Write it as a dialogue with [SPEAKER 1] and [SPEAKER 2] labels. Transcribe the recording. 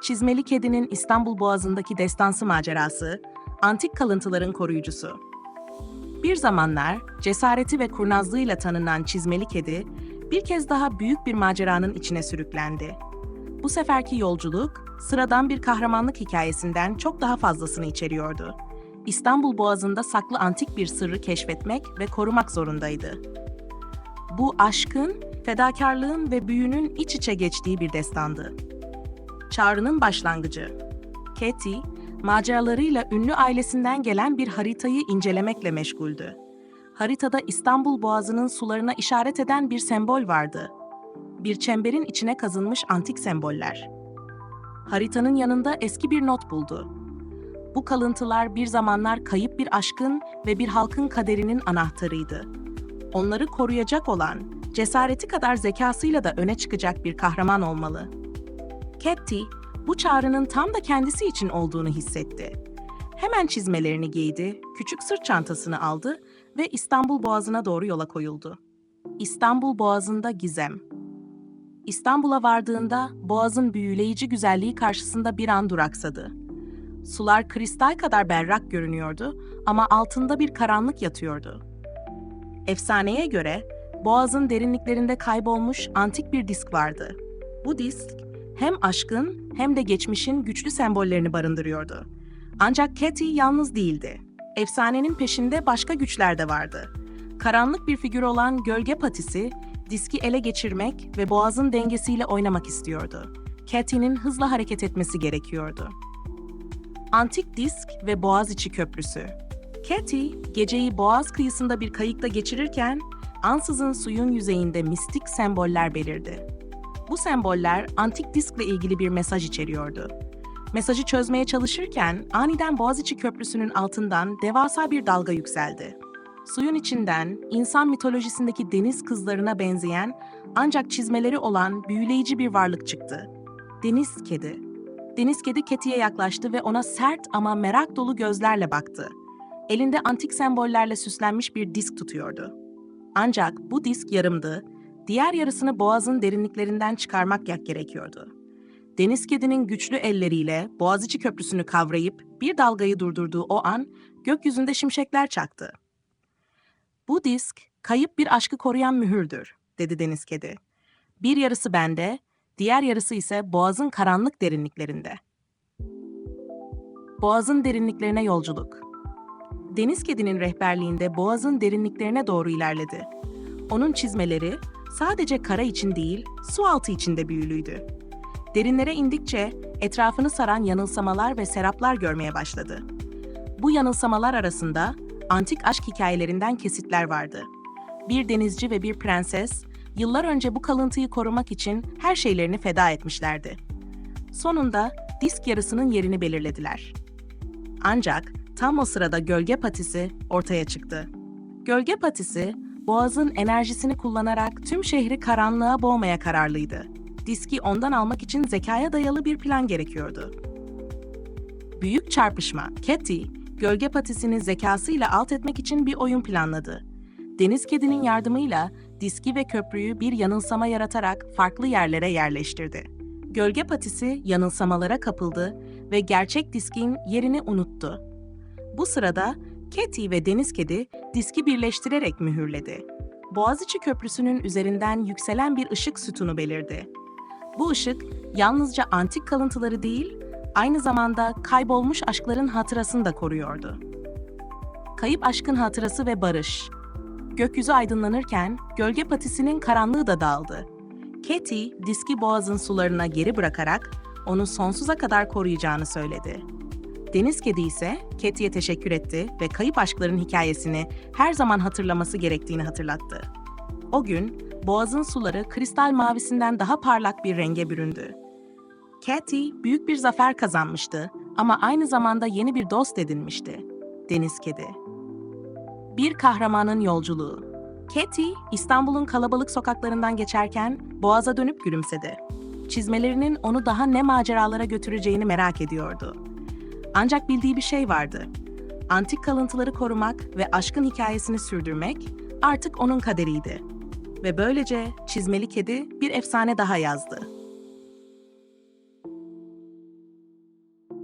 [SPEAKER 1] Çizmeli Kedi'nin İstanbul Boğazı'ndaki destansı macerası, antik kalıntıların koruyucusu. Bir zamanlar cesareti ve kurnazlığıyla tanınan Çizmeli Kedi, bir kez daha büyük bir maceranın içine sürüklendi. Bu seferki yolculuk, sıradan bir kahramanlık hikayesinden çok daha fazlasını içeriyordu. İstanbul Boğazı'nda saklı antik bir sırrı keşfetmek ve korumak zorundaydı. Bu aşkın, fedakarlığın ve büyünün iç içe geçtiği bir destandı. Çağrı'nın başlangıcı. Katie, maceralarıyla ünlü ailesinden gelen bir haritayı incelemekle meşguldü. Haritada İstanbul Boğazı'nın sularına işaret eden bir sembol vardı. Bir çemberin içine kazınmış antik semboller. Haritanın yanında eski bir not buldu. Bu kalıntılar bir zamanlar kayıp bir aşkın ve bir halkın kaderinin anahtarıydı. Onları koruyacak olan, cesareti kadar zekasıyla da öne çıkacak bir kahraman olmalı. Ketty, bu çağrının tam da kendisi için olduğunu hissetti. Hemen çizmelerini giydi, küçük sırt çantasını aldı ve İstanbul Boğazı'na doğru yola koyuldu. İstanbul Boğazı'nda gizem. İstanbul'a vardığında Boğaz'ın büyüleyici güzelliği karşısında bir an duraksadı. Sular kristal kadar berrak görünüyordu ama altında bir karanlık yatıyordu. Efsaneye göre Boğaz'ın derinliklerinde kaybolmuş antik bir disk vardı. Bu disk hem aşkın hem de geçmişin güçlü sembollerini barındırıyordu. Ancak Katy yalnız değildi. Efsanenin peşinde başka güçler de vardı. Karanlık bir figür olan Gölge Patisi, diski ele geçirmek ve boğazın dengesiyle oynamak istiyordu. Katy'nin hızla hareket etmesi gerekiyordu. Antik Disk ve Boğaziçi Köprüsü Katy, geceyi boğaz kıyısında bir kayıkta geçirirken, ansızın suyun yüzeyinde mistik semboller belirdi. Bu semboller antik diskle ilgili bir mesaj içeriyordu. Mesajı çözmeye çalışırken aniden Boğaziçi Köprüsü'nün altından devasa bir dalga yükseldi. Suyun içinden insan mitolojisindeki deniz kızlarına benzeyen ancak çizmeleri olan büyüleyici bir varlık çıktı. Deniz kedi. Deniz kedi Keti'ye yaklaştı ve ona sert ama merak dolu gözlerle baktı. Elinde antik sembollerle süslenmiş bir disk tutuyordu. Ancak bu disk yarımdı diğer yarısını boğazın derinliklerinden çıkarmak yak gerekiyordu. Deniz kedinin güçlü elleriyle Boğaziçi Köprüsü'nü kavrayıp bir dalgayı durdurduğu o an gökyüzünde şimşekler çaktı. Bu disk kayıp bir aşkı koruyan mühürdür, dedi deniz kedi. Bir yarısı bende, diğer yarısı ise boğazın karanlık derinliklerinde. Boğazın derinliklerine yolculuk. Deniz kedinin rehberliğinde boğazın derinliklerine doğru ilerledi. Onun çizmeleri sadece kara için değil, su altı için de büyülüydü. Derinlere indikçe etrafını saran yanılsamalar ve seraplar görmeye başladı. Bu yanılsamalar arasında antik aşk hikayelerinden kesitler vardı. Bir denizci ve bir prenses yıllar önce bu kalıntıyı korumak için her şeylerini feda etmişlerdi. Sonunda disk yarısının yerini belirlediler. Ancak tam o sırada gölge patisi ortaya çıktı. Gölge patisi Boğaz'ın enerjisini kullanarak tüm şehri karanlığa boğmaya kararlıydı. Diski ondan almak için zekaya dayalı bir plan gerekiyordu. Büyük çarpışma, Katy, gölge patisini zekasıyla alt etmek için bir oyun planladı. Deniz kedinin yardımıyla diski ve köprüyü bir yanılsama yaratarak farklı yerlere yerleştirdi. Gölge patisi yanılsamalara kapıldı ve gerçek diskin yerini unuttu. Bu sırada Katy ve Deniz Kedi diski birleştirerek mühürledi. Boğaziçi Köprüsü'nün üzerinden yükselen bir ışık sütunu belirdi. Bu ışık yalnızca antik kalıntıları değil, aynı zamanda kaybolmuş aşkların hatırasını da koruyordu. Kayıp aşkın hatırası ve barış. Gökyüzü aydınlanırken gölge patisinin karanlığı da dağıldı. Katy, diski boğazın sularına geri bırakarak onu sonsuza kadar koruyacağını söyledi. Deniz Kedi ise Katy'ye teşekkür etti ve kayıp aşkların hikayesini her zaman hatırlaması gerektiğini hatırlattı. O gün boğazın suları kristal mavisinden daha parlak bir renge büründü. Katy büyük bir zafer kazanmıştı ama aynı zamanda yeni bir dost edinmişti. Deniz Kedi. Bir kahramanın yolculuğu. Katy, İstanbul'un kalabalık sokaklarından geçerken boğaza dönüp gülümsedi. Çizmelerinin onu daha ne maceralara götüreceğini merak ediyordu. Ancak bildiği bir şey vardı. Antik kalıntıları korumak ve aşkın hikayesini sürdürmek artık onun kaderiydi. Ve böylece Çizmeli Kedi bir efsane daha yazdı.